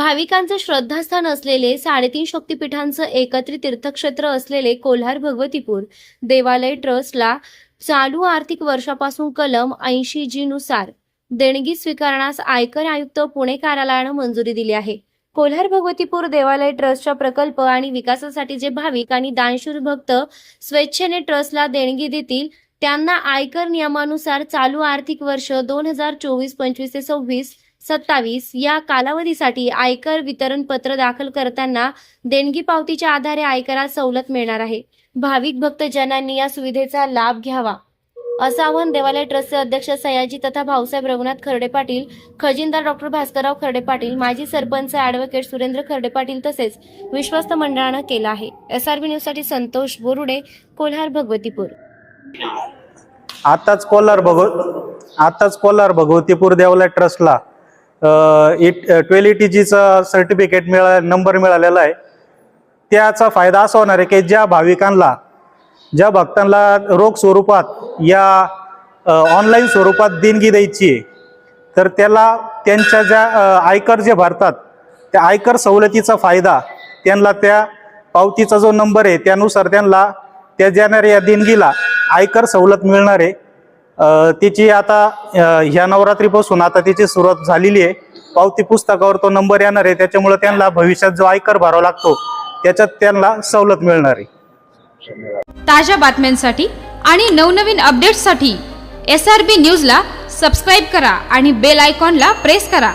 भाविकांचं श्रद्धास्थान असलेले साडेतीन शक्तिपीठांचं एकत्रित तीर्थक्षेत्र असलेले कोल्हार भगवतीपूर देवालय ट्रस्टला चालू आर्थिक वर्षापासून कलम ऐंशी जी नुसार देणगी स्वीकारण्यास आयकर आयुक्त पुणे कार्यालयानं मंजुरी दिली आहे. कोल्हार भगवतीपूर देवालय ट्रस्टच्या प्रकल्प आणि विकासासाठी जे भाविक आणि दानशूर भक्त स्वेच्छेने ट्रस्टला देणगी देतील त्यांना आयकर नियमानुसार चालू आर्थिक वर्ष दोन हजार चोवीस पंचवीस ते सव्वीस सत्तावीस या कालावधीसाठी आयकर वितरण पत्र दाखल करताना देणगी पावतीच्या आधारे आयकरात सवलत मिळणार आहे. भाविक भक्तजनांनी या सुविधेचा लाभ घ्यावा. असं आवाहन देवालय ट्रस्टचे अध्यक्ष सयाजी तथा भाऊसाहेब रघुनाथ खर्डे पाटील खजिनदार डॉक्टर भास्करराव खर्डे पाटील माजी सरपंच ॲडव्होकेट सुरेंद्र खर्डे पाटील तसेच विश्वस्त मंडळानं केलं आहे. एस आर व्ही न्यूज न्यूजसाठी संतोष बोरुडे कोल्हार भगवतीपूर. आताच कोल्हार भगव आताच कोल्हार भगवतीपूर देवालय ट्रस्टला ट्वेल ई टी जीचं सर्टिफिकेट मिळा नंबर मिळालेला आहे. त्याचा फायदा असा होणार आहे की ज्या भाविकांना ज्या भक्तांना रोख स्वरूपात या ऑनलाईन स्वरूपात देणगी द्यायची आहे तर त्याला त्यांच्या ज्या आयकर जे भरतात त्या आयकर सवलतीचा फायदा त्यांना त्या पावतीचा जो नंबर आहे त्यानुसार त्यांना त्या देणाऱ्या या देणगीला आयकर सवलत मिळणार आहे. तिची आता ह्या नवरात्रीपासून आता तिची सुरुवात झालेली आहे. पावती पुस्तकावर तो नंबर येणार आहे. त्याच्यामुळे त्यांना भविष्यात जो आयकर भरावा लागतो त्याच्यात त्यांना सवलत मिळणार आहे. ताज्या बातम्यांसाठी आणि नवनवीन अपडेट्ससाठी एस आर बी न्यूजला सबस्क्राईब करा आणि बेल आयकॉनला प्रेस करा.